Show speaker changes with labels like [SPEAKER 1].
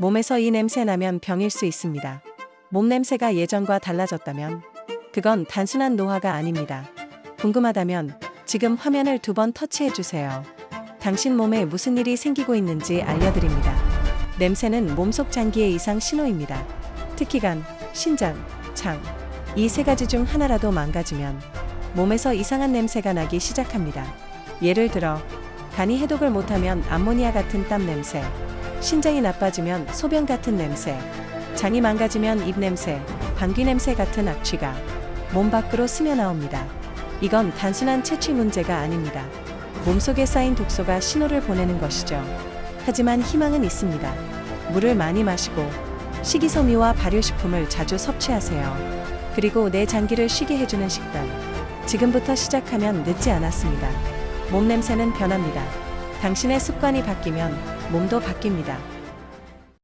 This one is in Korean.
[SPEAKER 1] 몸에서 이 냄새 나면 병일 수 있습니다. 몸 냄새가 예전과 달라졌다면 그건 단순한 노화가 아닙니다. 궁금하다면 지금 화면을 두 번 터치해 주세요. 당신 몸에 무슨 일이 생기고 있는지 알려드립니다. 냄새는 몸속 장기의 이상 신호입니다. 특히 간, 신장, 장, 이 세 가지 중 하나라도 망가지면 몸에서 이상한 냄새가 나기 시작합니다. 예를 들어, 간이 해독을 못하면 암모니아 같은 땀 냄새, 신장이 나빠지면 소변 같은 냄새, 장이 망가지면 입 냄새, 방귀 냄새 같은 악취가 몸 밖으로 스며 나옵니다. 이건 단순한 채취 문제가 아닙니다. 몸속에 쌓인 독소가 신호를 보내는 것이죠. 하지만 희망은 있습니다. 물을 많이 마시고 식이섬유와 발효식품을 자주 섭취하세요. 그리고 내 장기를 쉬게 해주는 식단. 지금부터 시작하면 늦지 않았습니다. 몸 냄새는 변합니다. 당신의 습관이 바뀌면 몸도 바뀝니다.